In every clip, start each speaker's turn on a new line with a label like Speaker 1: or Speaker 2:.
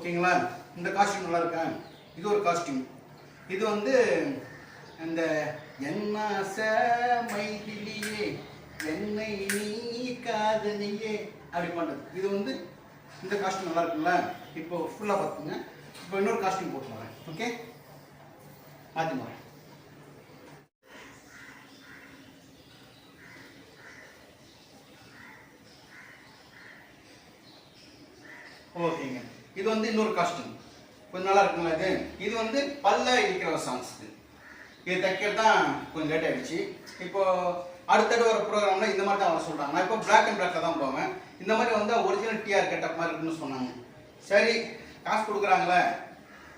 Speaker 1: ஓகேங்களா இந்த காஸ்டியூம் நல்லா இருக்கா இது ஒரு காஸ்டியூம் இது வந்து இந்த என்னாச மைதிலியே என்னை நீ காதலியே அப்படி பண்ணுறது இது வந்து இந்த காஸ்டியூம் நல்லா இருக்குல்ல இப்போ ஃபுல்லாக பார்த்துங்க இப்போ இன்னொரு காஸ்டியூம் போட்டுருவேன் ஓகே மாற்றி மாறேன் ஓகேங்க இது வந்து இன்னொரு காஸ்டியூம் கொஞ்சம் நல்லா இருக்குங்களா இது இது வந்து பல்ல இருக்கிற சாங்ஸ் இது இது தைக்கிறது தான் கொஞ்சம் லேட் ஆகிடுச்சு இப்போது அடுத்தடு ஒரு ப்ரோக்ராம்ல இந்த மாதிரி தான் அவங்க சொல்கிறாங்க நான் இப்போ பிளாக் அண்ட் பிளாக்ல தான் போவேன் இந்த மாதிரி வந்து ஒரிஜினல் டிஆர் கெட்டப் மாதிரி இருக்குன்னு சொன்னாங்க சரி காசு கொடுக்குறாங்களே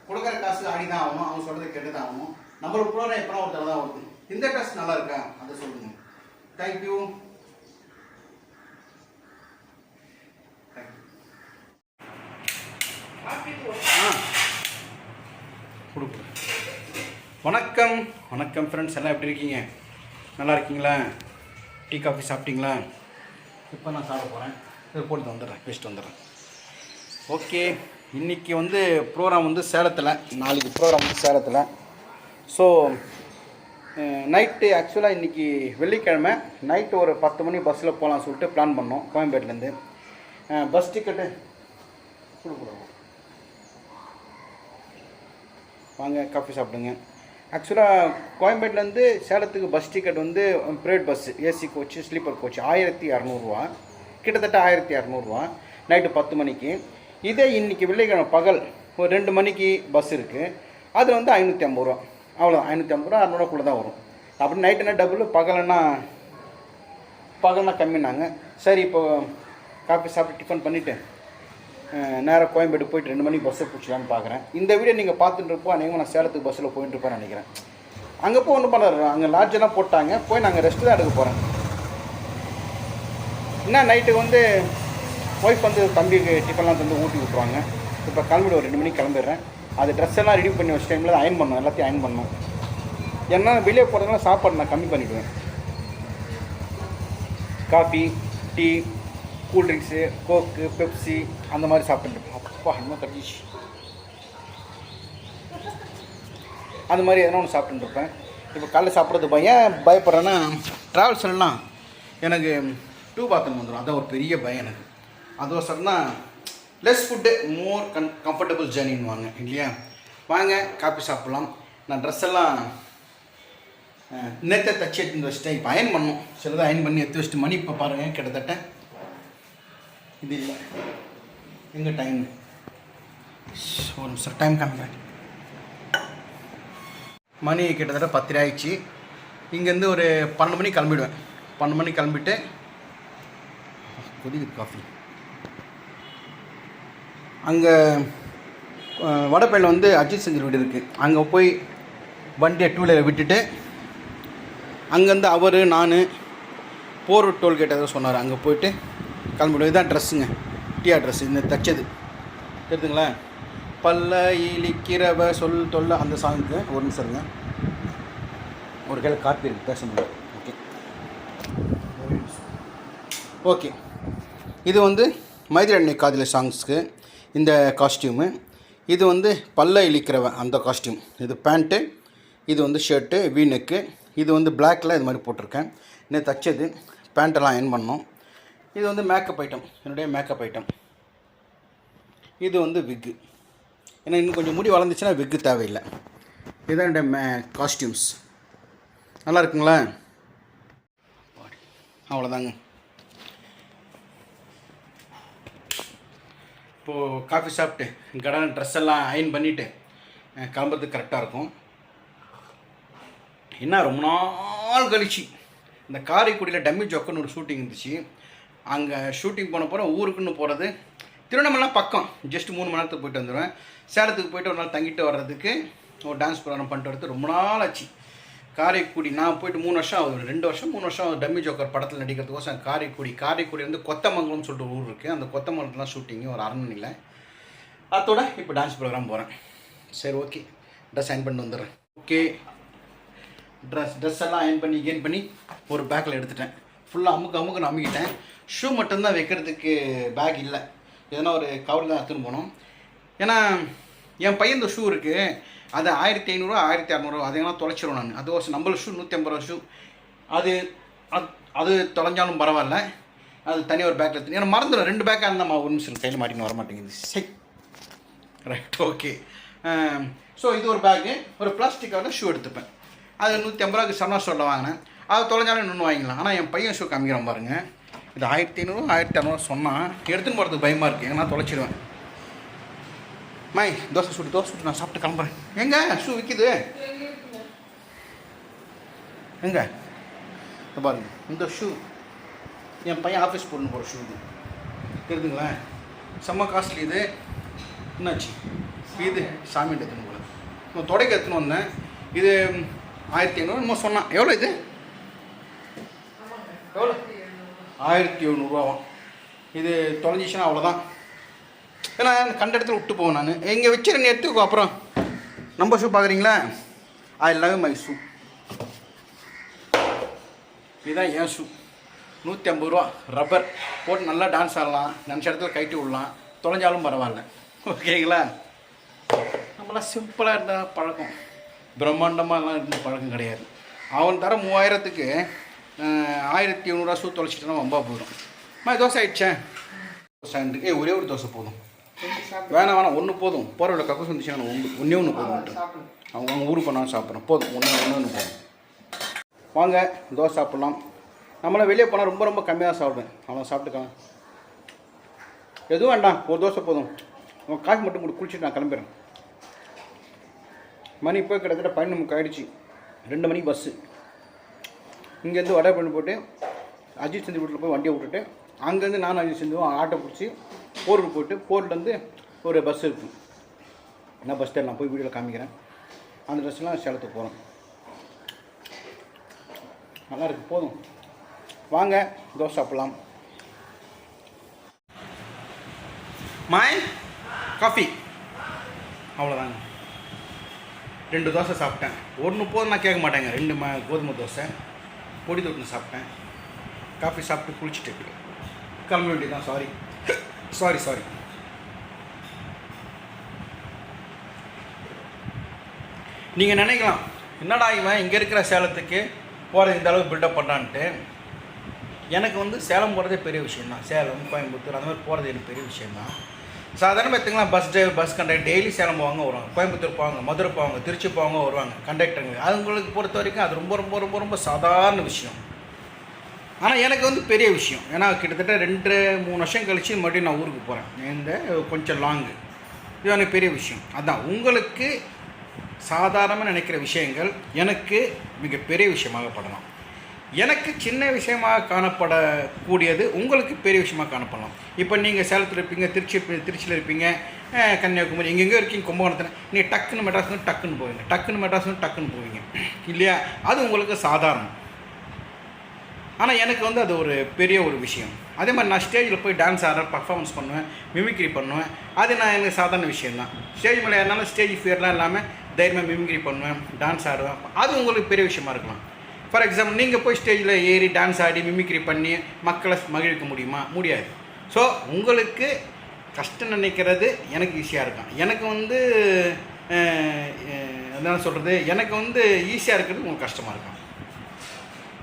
Speaker 1: கொடுக்குற காசு ஆடி தான் ஆகணும் அவங்க சொல்கிறத கெட்டு தான் ஆகணும் நம்மளோட ப்ரோக்ராம் எப்போ ஒரு தடவை தான் வருது இந்த காசு நல்லா இருக்கா அதை சொல்லுங்கள் தேங்க்யூ வணக்கம் வணக்கம் ஃப்ரெண்ட்ஸ் எல்லாம் எப்படி இருக்கீங்க நல்லா இருக்கீங்களா டீ காஃபி சாப்பிட்டீங்களா இப்போ நான் சாப்பிட போகிறேன் இது போட்டு வந்துடுறேன் வேஸ்ட் வந்துடுறேன் ஓகே இன்றைக்கி வந்து ப்ரோக்ராம் வந்து சேலத்தில் நாளைக்கு ப்ரோக்ராம் வந்து சேலத்தில் ஸோ நைட்டு ஆக்சுவலாக இன்றைக்கி வெள்ளிக்கிழமை நைட்டு ஒரு பத்து மணி பஸ்ஸில் போகலான்னு சொல்லிட்டு பிளான் பண்ணோம் கோயம்பேட்டிலேருந்து பஸ் டிக்கெட்டு கொடுக்குறோம் வாங்க காஃபி சாப்பிடுங்க ஆக்சுவலாக கோயம்பேட்டிலேருந்து சேலத்துக்கு பஸ் டிக்கெட் வந்து private bus AC coach sleeper coach ஆயிரத்தி இரநூறுவா கிட்டத்தட்ட ஆயிரத்தி இரநூறுவா நைட்டு பத்து மணிக்கு இதே இன்றைக்கி வெள்ளிக்கிழமை பகல் ஒரு ரெண்டு மணிக்கு பஸ் இருக்குது அதில் வந்து ஐநூற்றி ஐம்பது ரூபா அவ்வளோ ஐநூற்றி ஐம்பது ரூபா அறநூறுவாக்குள்ளே தான் வரும் அப்படி நைட்டுனா டபுள் பகலன்னா பகல்னா கம்மினாங்க சரி இப்போது காஃபி சாப்பிட்டு டிஃபன் பண்ணிவிட்டு நேராக கோயம்பேடு போயிட்டு ரெண்டு மணிக்கு பஸ்ஸை பிடிச்சிடலான்னு பார்க்குறேன் இந்த வீடியோ நீங்கள் பார்த்துட்டு இருப்போம் அநேகமாக நான் சேலத்துக்கு பஸ்ஸில் போயிட்டு இருப்பேன் நினைக்கிறேன் அங்கே போய் ஒன்றும் பண்ண அங்கே லாட்ஜெல்லாம் போட்டாங்க போய் நாங்கள் ரெஸ்ட்டு தான் எடுக்க போகிறேன் என்ன நைட்டு வந்து ஒய்ஃப் வந்து தம்பிக்கு டிஃபன்லாம் தந்து ஊட்டி விட்டுருவாங்க இப்போ கிளம்பிட்டு ஒரு ரெண்டு மணிக்கு கிளம்பிடுறேன் அது ட்ரெஸ் எல்லாம் ரெடி பண்ணி வச்ச டைமில் அயன் பண்ணணும் எல்லாத்தையும் அயன் பண்ணும் ஏன்னா வெளியே போகிறதுனால சாப்பாடு நான் கம்மி பண்ணிவிடுவேன் coffee tea cool drinks Coke Pepsi அந்த மாதிரி சாப்பிட்டுருக்கோம் அப்பா மாதிரி கட்டிச்சு அந்த மாதிரி எதனா ஒன்று சாப்பிட்டுருப்பேன் இப்போ காலையில் சாப்பிட்றது ஏன் பயப்படுறேன்னா ட்ராவல்ஸ்னா எனக்கு டூ பாத்ரூம் வந்துடும் அதான் ஒரு பெரிய பயம் எனக்கு சார்னா லெஸ் ஃபுட்டு மோர் கன் கம்ஃபர்டபுள் வாங்க இல்லையா வாங்க காப்பி சாப்பிட்லாம் நான் ட்ரெஸ் எல்லாம் நேற்று தச்சு எடுத்து வச்சுட்டேன் இப்போ அயன் பண்ணும் சிலதை அயன் பண்ணி எடுத்து வச்சுட்டு மணி இப்போ பாருங்கள் கிட்டத்தட்ட இது இல்லை எங்கள் டைம் ஒரு நிமிஷம் டைம் காமிக்கிறேன் மணி கிட்டத்தட்ட பத்து ஆயிடுச்சு இங்கேருந்து ஒரு பன்னெண்டு மணிக்கு கிளம்பிடுவேன் பன்னெண்டு மணிக்கு கிளம்பிட்டு கொதிக்குது காஃபி அங்கே வடப்பையில் வந்து அஜித் செஞ்சர் வீடு இருக்குது அங்கே போய் வண்டியை டூ வீலரை விட்டுட்டு அங்கேருந்து அவர் நான் போர் டோல்கேட் ஏதோ சொன்னார் அங்கே போயிட்டு கிளம்பிடும் இதுதான் ட்ரெஸ்ஸுங்க குட்டியா ட்ரெஸ் இந்த தைச்சது எடுத்துங்களா பல்ல இழிக்கிறவ சொல் தொல்ல அந்த சாங்குக்கு ஒரு நிமிஷம் இருங்க ஒரு கையில் காப்பி இருக்குது பேச முடியாது ஓகே ஓகே இது வந்து மைதிரி அன்னை காதலி சாங்ஸ்க்கு இந்த காஸ்டியூமு இது வந்து பல்ல இழிக்கிறவ அந்த காஸ்டியூம் இது பேண்ட்டு இது வந்து ஷர்ட்டு வீ நெக்கு இது வந்து பிளாக்கில் இது மாதிரி போட்டிருக்கேன் இன்னும் தைச்சது பேண்ட்டெல்லாம் என் பண்ணோம் இது வந்து மேக்கப் ஐட்டம் என்னுடைய மேக்கப் ஐட்டம் இது வந்து விக்கு ஏன்னா இன்னும் கொஞ்சம் முடி வளர்ந்துச்சுன்னா விக்கு தேவையில்லை இதுதான் என்னுடைய மே காஸ்டியூம்ஸ் நல்லா இருக்குங்களா அவ்வளோதாங்க இப்போது காஃபி சாப்பிட்டு கடன் ட்ரெஸ் எல்லாம் அயன் பண்ணிவிட்டு கிளம்புறதுக்கு கரெக்டாக இருக்கும் என்ன ரொம்ப நாள் கழிச்சு இந்த காரைக்குடியில் டம்மி ஜோக்கன்னு ஒரு ஷூட்டிங் இருந்துச்சு அங்கே ஷூட்டிங் போன போகிறோம் ஊருக்குன்னு போகிறது திருவண்ணாமலை பக்கம் ஜஸ்ட் மூணு மணி நேரத்துக்கு போயிட்டு வந்துடுவேன் சேலத்துக்கு போயிட்டு ஒரு நாள் தங்கிட்டு வர்றதுக்கு ஒரு டான்ஸ் ப்ரோக்ராம் பண்ணிட்டு வரது ரொம்ப நாள் ஆச்சு காரைக்குடி நான் போயிட்டு மூணு வருஷம் ஆகுது ரெண்டு வருஷம் மூணு வருஷம் டம்மி ஜோக்கர் படத்தில் நடிக்கிறதுக்கோசம் காரைக்குடி காரைக்குடி வந்து கொத்தமங்கலம்னு சொல்லிட்டு ஒரு ஊர் இருக்குது அந்த கொத்தமங்கலத்துலாம் ஷூட்டிங்கு ஒரு மணியில் அதோட இப்போ டான்ஸ் ப்ரோக்ராம் போகிறேன் சரி ஓகே ட்ரெஸ் அயன் பண்ணி வந்துடுறேன் ஓகே ட்ரெஸ் ட்ரெஸ் எல்லாம் அயன் பண்ணி கெயின் பண்ணி ஒரு பேக்கில் எடுத்துட்டேன் ஃபுல்லாக அமுக்கு அமுக்குன்னு அமுக்கிட்டேன் ஷூ மட்டும்தான் வைக்கிறதுக்கு பேக் இல்லை எதனா ஒரு கவர் தான் எடுத்துன்னு போனோம் ஏன்னா என் பையன் இந்த ஷூ இருக்குது அது ஆயிரத்தி ஐநூறுரூவா ஆயிரத்தி அறநூறுவா அதெல்லாம் தொலைச்சிரும் நான் அது ஒரு நம்பர் ஷூ நூற்றி ரூபா ஷூ அது அது தொலைஞ்சாலும் பரவாயில்ல அது தனியாக ஒரு பேக்கில் எடுத்து ஏன்னா மறந்துடும் ரெண்டு பேக்காக இருந்தால் ஒரு நிமிஷம் கையில் மாட்டின்னு வர மாட்டேங்குது சரி ரைட் ஓகே ஸோ இது ஒரு பேக்கு ஒரு பிளாஸ்டிக்காக ஷூ எடுத்துப்பேன் அது நூற்றி ஐம்பது ரூபாய்க்கு சம்னா வாங்கினேன் அது தொலைஞ்சாலும் இன்னொன்று வாங்கிக்கலாம் ஆனால் என் பையன் ஷூ காமிக்கிறான் பாருங்கள் இது ஆயிரத்தி ஐநூறு ஆயிரத்தி அறநூறு சொன்னால் எடுத்துன்னு போகிறதுக்கு பயமாக இருக்குது ஏன்னா தொலைச்சிடுவேன் மை தோசை சுட்டு தோசை சுட்டு நான் சாப்பிட்டு கிளம்புறேன் எங்கே ஷூ விற்கிது எங்கே பாருங்க இந்த ஷூ என் பையன் ஆஃபீஸ் போடணும் போகிற ஷூ இது தெரியுதுங்களேன் செம்ம காஸ்ட்லி இது என்னாச்சு இது சாமி எடுத்துன்னு போல நான் தொடக்க எடுத்துன்னு வந்தேன் இது ஆயிரத்தி ஐநூறு நம்ம சொன்னான் எவ்வளோ இது எவ்வளோ ஆயிரத்தி எழுநூறுவாவாம் இது தொலைஞ்சிச்சுன்னா அவ்வளோதான் ஏன்னா கண்ட இடத்துல விட்டு போவேன் நான் இங்கே வச்சுருங்க எடுத்துக்கோ அப்புறம் நம்ம ஷூ பார்க்குறீங்களா ஐ லவ் மை ஷூ இதுதான் என் ஷூ நூற்றி ஐம்பது ரூபா ரப்பர் போட்டு நல்லா டான்ஸ் ஆடலாம் நினச்ச இடத்துல கைட்டு விடலாம் தொலைஞ்சாலும் பரவாயில்ல ஓகேங்களா நம்மளாம் சிம்பிளாக இருந்தால் பழக்கம் பிரம்மாண்டமாகலாம் இருந்த பழக்கம் கிடையாது அவன் தர மூவாயிரத்துக்கு ஆயிரத்தி ஐநூறுரூவா சூ தொலைச்சிட்டோன்னா ரொம்ப போதும் மாதிரி தோசை ஆயிடுச்சேன் தோசை ஏ ஒரே ஒரு தோசை போதும் வேணாம் வேணாம் ஒன்று போதும் போகிற கக்கூஸ் வந்துச்சுன்னா ஒன்று ஒன்றே ஒன்று போதும் அவங்க அவங்க ஊருக்கு போனாலும் சாப்பிட்றோம் போதும் ஒன்று ஒன்று ஒன்று போதும் வாங்க தோசை சாப்பிட்லாம் நம்மளாம் வெளியே போனால் ரொம்ப ரொம்ப கம்மியாக தான் சாப்பிடுவேன் அவ்வளோ சாப்பிட்டுக்கலாம் எதுவும் வேண்டாம் ஒரு தோசை போதும் உங்கள் காசு மட்டும் கூட குளிச்சுட்டு நான் கிளம்பிடுறேன் மணி இப்போ கிட்டத்தட்ட பதினொன்று ஆகிடுச்சு ரெண்டு மணிக்கு பஸ்ஸு இங்கேருந்து வடை பண்ணி போட்டு அஜித் சந்தி வீட்டில் போய் வண்டியை விட்டுட்டு அங்கேருந்து நானும் அஜித் சந்துவும் ஆட்டோ பிடிச்சி போருக்கு போயிட்டு போர்லேருந்து ஒரு பஸ் இருக்கும் என்ன பஸ் ஸ்டாண்ட் நான் போய் வீடியோவில் காமிக்கிறேன் அந்த ட்ரெஸ்லாம் சேலத்துக்கு போகிறோம் நல்லா இருக்குது போதும் வாங்க தோசை சாப்பிட்லாம் மாய் காஃபி அவ்வளோதாங்க ரெண்டு தோசை சாப்பிட்டேன் ஒன்று போதும் நான் கேட்க மாட்டேங்க ரெண்டு ம கோதுமை தோசை பொடி தொட்டு சாப்பிட்டேன் காஃபி சாப்பிட்டு குளிச்சுட்டு கிளம்ப வேண்டியதான் சாரி சாரி சாரி நீங்கள் நினைக்கலாம் என்னடா இவன் இங்கே இருக்கிற சேலத்துக்கு போகிற இந்த அளவுக்கு பில்டப் பண்ணான்ட்டு எனக்கு வந்து சேலம் போகிறதே பெரிய விஷயம்தான் சேலம் கோயம்புத்தூர் அந்த மாதிரி போகிறது எனக்கு பெரிய விஷயம்தான் சாதாரணமாக எடுத்துக்கலாம் bus driver bus conductor daily Salem போவாங்க வருவாங்க கோயம்புத்தூர் போவாங்க மதுரை போவாங்க திருச்சி போவாங்க வருவாங்க கண்டக்டருங்க அவங்களுக்கு பொறுத்த வரைக்கும் அது ரொம்ப ரொம்ப ரொம்ப ரொம்ப சாதாரண விஷயம் ஆனால் எனக்கு வந்து பெரிய விஷயம் ஏன்னா கிட்டத்தட்ட ரெண்டு மூணு வருஷம் கழித்து மறுபடியும் நான் ஊருக்கு போகிறேன் இந்த கொஞ்சம் லாங்கு இது எனக்கு பெரிய விஷயம் அதுதான் உங்களுக்கு சாதாரணமாக நினைக்கிற விஷயங்கள் எனக்கு மிகப்பெரிய விஷயமாக படலாம் எனக்கு சின்ன விஷயமாக காணப்படக்கூடியது உங்களுக்கு பெரிய விஷயமாக காணப்படலாம் இப்போ நீங்கள் சேலத்தில் இருப்பீங்க திருச்சி திருச்சியில் இருப்பீங்க கன்னியாகுமரி எங்கெங்கே இருக்கீங்க கும்பகோணத்தில் நீங்கள் டக்குன்னு வந்து டக்குன்னு போவீங்க டக்குன்னு மெட்ராஸ்னு டக்குன்னு போவீங்க இல்லையா அது உங்களுக்கு சாதாரணம் ஆனால் எனக்கு வந்து அது ஒரு பெரிய ஒரு விஷயம் அதே மாதிரி நான் ஸ்டேஜில் போய் டான்ஸ் ஆடுறேன் பர்ஃபார்மன்ஸ் பண்ணுவேன் மிமிக்ரி பண்ணுவேன் அது நான் எனக்கு சாதாரண விஷயம் தான் ஸ்டேஜ் மேலே ஏறினாலும் ஸ்டேஜ் ஃபியர்லாம் இல்லாமல் தைரியமாக மிமிக்ரி பண்ணுவேன் டான்ஸ் ஆடுவேன் அது உங்களுக்கு பெரிய விஷயமா இருக்கலாம் ஃபார் எக்ஸாம்பிள் நீங்கள் போய் ஸ்டேஜில் ஏறி டான்ஸ் ஆடி மிமிக்ரி பண்ணி மக்களை மகிழ்க்க முடியுமா முடியாது ஸோ உங்களுக்கு கஷ்டம் நினைக்கிறது எனக்கு ஈஸியாக இருக்கும் எனக்கு வந்து என்ன சொல்கிறது எனக்கு வந்து ஈஸியாக இருக்கிறது உங்களுக்கு கஷ்டமாக இருக்கும்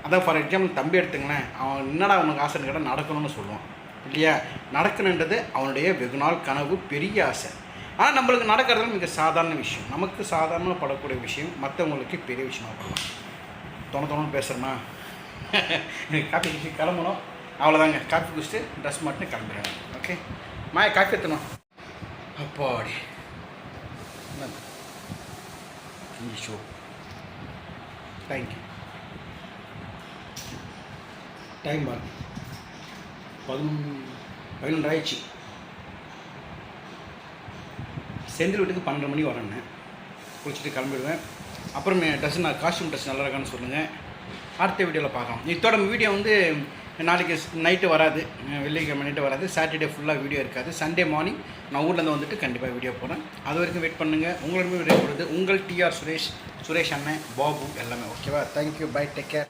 Speaker 1: அதான் ஃபார் எக்ஸாம்பிள் தம்பி எடுத்துங்களேன் அவன் என்னடா அவனுக்கு ஆசைன்னு கேட்டால் நடக்கணும்னு சொல்லுவான் இல்லையா நடக்கணுன்றது அவனுடைய வெகு நாள் கனவு பெரிய ஆசை ஆனால் நம்மளுக்கு நடக்கிறது மிக சாதாரண விஷயம் நமக்கு சாதாரணமாக படக்கூடிய விஷயம் மற்றவங்களுக்கு பெரிய விஷயமாக படலாம் தொண தொணன்னு காஃபி குடிச்சு கிளம்பணும் அவ்வளோதாங்க காஃபி குடிச்சிட்டு ட்ரெஸ் மட்டும் கிளம்புறேன் ஓகே மாய காஃபி எத்தணும் அப்பாடி ஷோ தேங்க்யூ டைம் பாருங்க பதினொன்று பதினொன்று ஆயிடுச்சு செந்தில் வீட்டுக்கு பன்னெண்டு மணி வரேன் குளிச்சுட்டு கிளம்பிடுவேன் அப்புறமே ட்ரெஸ் நான் காஸ்ட்யூம் ட்ரெஸ் நல்லா இருக்கான்னு சொல்லுங்கள் அடுத்த வீடியோவில் பார்க்கலாம் இதோட வீடியோ வந்து நாளைக்கு நைட்டு வராது வெள்ளிக்கிழமை நைட்டு வராது சாட்டர்டே ஃபுல்லாக வீடியோ இருக்காது சண்டே மார்னிங் நான் ஊர்லேருந்து வந்துட்டு கண்டிப்பாக வீடியோ போகிறேன் அது வரைக்கும் வெயிட் பண்ணுங்கள் உங்களுக்கு வீடியோ போடுறது உங்கள் டிஆர் சுரேஷ் சுரேஷ் அண்ணன் பாபு எல்லாமே ஓகேவா தேங்க்யூ பை டேக் கேர்